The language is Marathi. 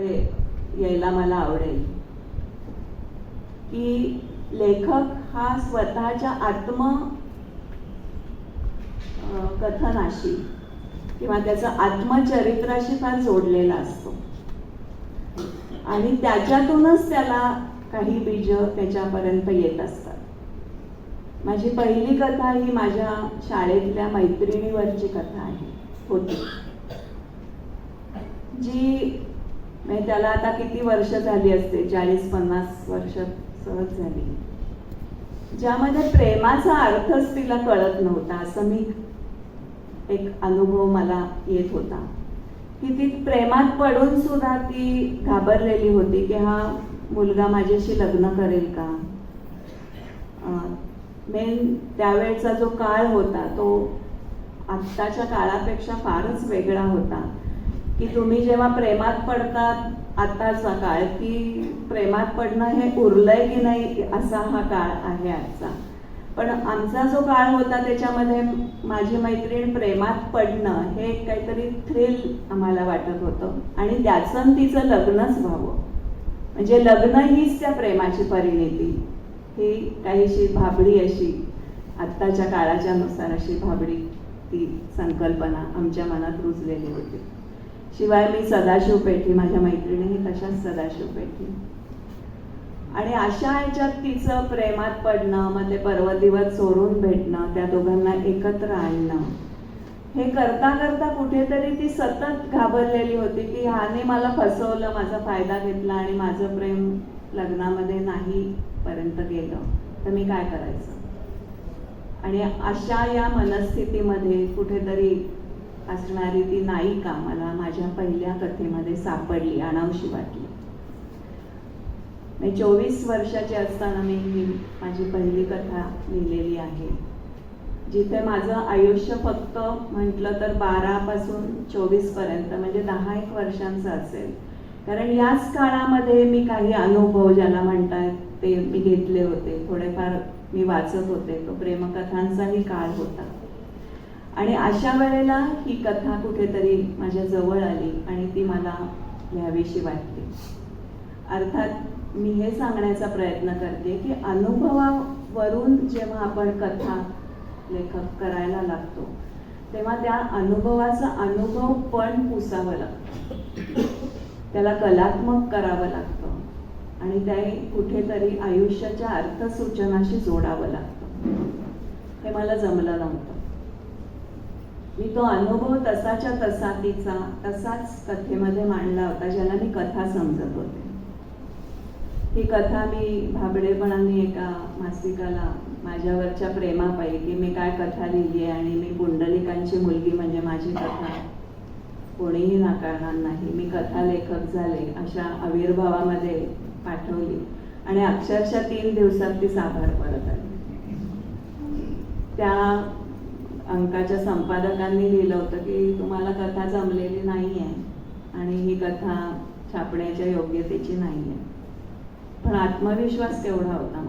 यायला मला आवडेल. की लेखक हा स्वतःच्या आत्म कथनाशी किंवा त्याचं आत्मचरित्राशी फार जोडलेला असतो. आणि त्याच्यातूनच त्याला काही बीज त्याच्यापर्यंत येत असतात. माझी पहिली कथा ही माझ्या शाळेतल्या मैत्रिणीवरची कथा आहे. होती. जी म्हणजे त्याला आता किती वर्ष झाली असते? चाळीस पन्नास वर्ष सहज झाली. ज्यामध्ये प्रेमाचा अर्थच तिला कळत नव्हता असं मी एक अनुभव मला येत होता. की ती प्रेमात पडून सुद्धा ती घाबरलेली होती की हा मुलगा माझ्याशी लग्न करेल का? मेन त्यावेळचा जो काळ होता तो आत्ताच्या काळापेक्षा फारच वेगळा होता. की तुम्ही जेव्हा प्रेमात पडतात आताचा काळ की प्रेमात पडणं हे उरलंय की नाही असा हा काळ आहे आजचा. पण आमचा जो काळ होता त्याच्यामध्ये माझी मैत्रीण प्रेमात पडणं हे एक काहीतरी थ्रिल आम्हाला वाटत होतं. आणि त्याचं आणि तिचं लग्नच व्हावं. म्हणजे लग्न हीच त्या प्रेमाची परिणिती. ही काहीशी भाबडी अशी आत्ताच्या काळाच्या नुसार अशी भाबडी ती संकल्पना आमच्या मनात रुजलेली होती. शिवाय मी सदाशिव पेठी माझ्या मैत्रिणीही तशाच सदाशिव पेठी आणि अशा ह्याच्यात तिचं प्रेमात पडणं मग ते पर्वतीवर चोरून भेटणं त्या दोघांना एकत्र आणणं हे करता करता कुठेतरी ती सतत घाबरलेली होती की ह्याने मला फसवलं माझा फायदा घेतला आणि माझं प्रेम लग्नामध्ये नाही पर्यंत गेलं. तर मी काय करायचं? आणि अशा या मनस्थितीमध्ये कुठेतरी असणारी ती नायिका मला माझ्या पहिल्या कथेमध्ये सापडली अनावशी वाटली. मी चोवीस वर्षाची असताना मी ही माझी पहिली कथा लिहिलेली आहे. जिथे माझं आयुष्य फक्त म्हटलं तर बारापासून चोवीसपर्यंत म्हणजे दहा एक वर्षांचं असेल. कारण याच काळामध्ये मी काही अनुभव ज्याला म्हणतात ते मी घेतले होते. थोडेफार मी वाचत होते. तो प्रेमकथांचाही काळ होता. आणि अशा वेळेला ही कथा कुठेतरी माझ्या जवळ आली आणि ती मला लिहावीशी वाटते. अर्थात मी हे सांगण्याचा प्रयत्न करते की अनुभवावरून जेव्हा आपण कथा लेखक करायला लागतो तेव्हा त्या अनुभवाचा अनुभव पण पुसावं लागतं. त्याला कलात्मक करावं लागतं आणि ते कुठेतरी आयुष्याच्या अर्थसूचनाशी जोडावं लागतं. हे मला जमलं नव्हतं. मी तो अनुभव तसाच्या तसा तिचा तसाच कथेमध्ये मांडला होता ज्याला मी कथा समजत होते. ही कथा मी भाबडेपणाने एका मासिकाला माझ्यावरच्या प्रेमापैकी मी काय कथा लिहिली आहे आणि मी पुंडलिकांची मुलगी म्हणजे माझी कथा कोणीही नाकारणार नाही. मी कथा लेखक झाले अशा आविर्भावामध्ये पाठवली आणि अक्षरशः तीन दिवसात ती साभार परत आली. त्या अंकाच्या संपादकांनी लिहिलं होतं की तुम्हाला कथा जमलेली नाही आहे आणि ही कथा छापण्याच्या योग्यतेची नाही आहे पण आत्मविश्वास तेवढा होता